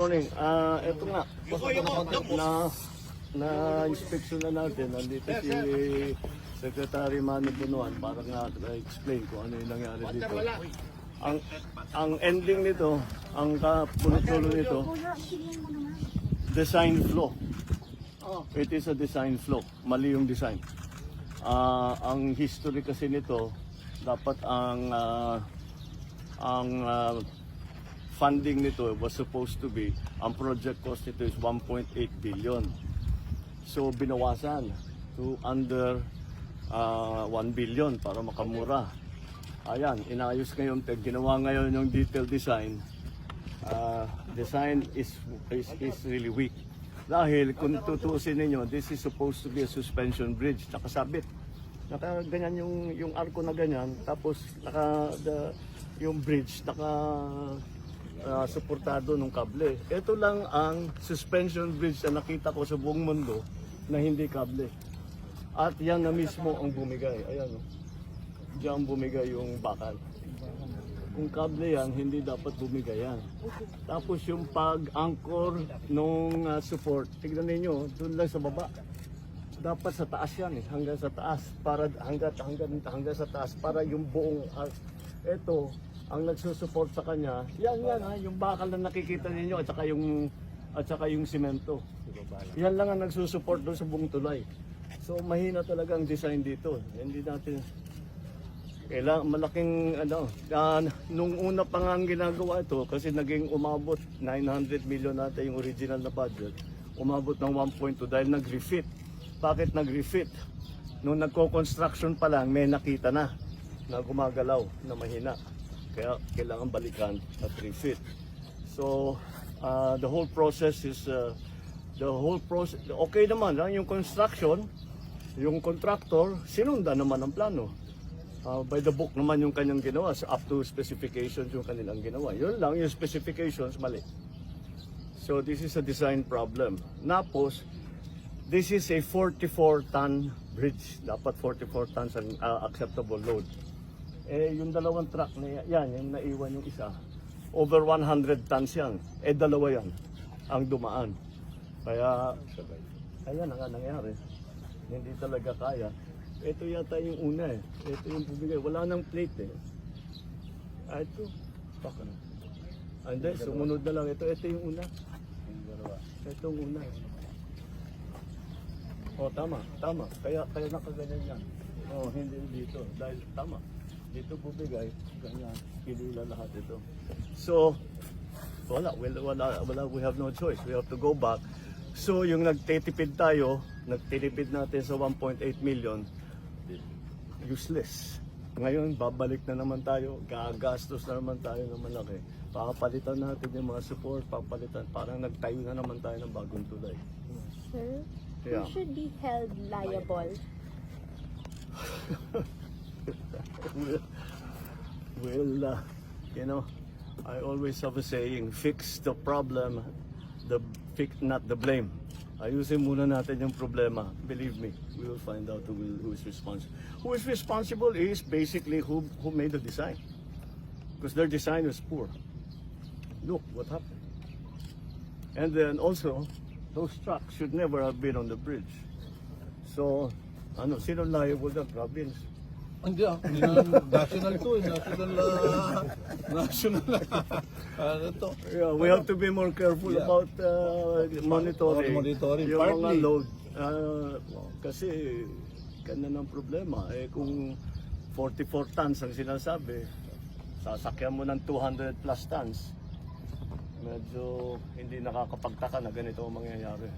morning. Ah, eto nga. Na na inspection na natin. Nandito si Secretary Manny Bunuan para nga explain kung ano yung nangyari dito. Ang ang ending nito, ang kapulo nito, design flaw. It is a design flaw. Mali yung design. Ah, ang history kasi nito, dapat ang ah, ang ah, funding nito was supposed to be, ang project cost nito is 1.8 billion. So binawasan to under uh, 1 billion para makamura. Ayan, inayos ngayon, ginawa ngayon yung detailed design. Uh, design is, is, is really weak. Dahil kung tutuusin ninyo, this is supposed to be a suspension bridge, nakasabit. Naka ganyan yung yung arko na ganyan, tapos naka the, yung bridge naka ah, suportado ng kable. Ito lang ang suspension bridge na nakita ko sa buong mundo na hindi kable. At yan na mismo ang bumigay. Ayan, oh. Diyan bumigay yung bakal. Kung kable yan, hindi dapat bumigay yan. Tapos yung pag-anchor nung ah, support, tignan ninyo, doon lang sa baba dapat sa taas yan eh, hanggang sa taas para hanggang hanggang hanggang sa taas para yung buong arc. Ito ang nagsusupport sa kanya. Yan yan ha, yung bakal na nakikita ninyo at saka yung at saka yung semento. Yan lang ang nagsusupport doon sa buong tulay. So mahina talaga ang design dito. Hindi natin kailangan malaking ano, ah, nung una pa nga ang ginagawa ito kasi naging umabot 900 million nata yung original na budget. Umabot ng 1.2 dahil nag-refit. Bakit nag-refit? Nung nagko-construction pa lang, may nakita na na gumagalaw na mahina. Kaya kailangan balikan at refit. So, uh, the whole process is uh, the whole process okay naman lang yung construction, yung contractor sinunda naman ang plano. Uh, by the book naman yung kanyang ginawa, so up to specifications yung kanilang ginawa. Yun lang, yung specifications mali. So this is a design problem. Napos, this is a 44-ton bridge. Dapat 44 tons ang uh, acceptable load. Eh, yung dalawang truck na yan, yung naiwan yung isa, over 100 tons yan. Eh, dalawa yan ang dumaan. Kaya, ayan ang nga nangyari. Hindi talaga kaya. Ito yata yung una eh. Ito yung bumigay. Wala nang plate eh. Ah, ito. Baka na. Hindi, sumunod na lang. Ito, ito yung una. Ito yung una. Oh, tama, tama. Kaya kaya nakaganyan yan. Oh, hindi dito dahil tama. Dito bubigay, ganyan, kilila lahat ito. So, wala, wala, wala, wala, we have no choice. We have to go back. So, yung nagtitipid tayo, nagtitipid natin sa 1.8 million, useless. Ngayon, babalik na naman tayo, gagastos na naman tayo ng malaki. Papalitan natin yung mga support, papalitan. Parang nagtayo na naman tayo ng bagong tulay. Sir, Yeah. who should be held liable? well, well uh, you know, I always have a saying, fix the problem, the fix not the blame. Ayusin muna natin yung problema. Believe me, we will find out who, will, who is responsible. Who is responsible is basically who, who made the design. Because their design was poor. Look what happened. And then also, those trucks should never have been on the bridge. So, ano, sino liable na province? Hindi ah, hindi na, national to eh, national, ah, national, ano to. Yeah, we have to be more careful Yeah. about uh, monitoring. About monitoring, Yung mga partly. load. Uh, kasi, ganun ang problema. Eh, kung 44 tons ang sinasabi, sasakyan mo ng 200 plus tons, medyo hindi nakakapagtaka na ganito ang mangyayari.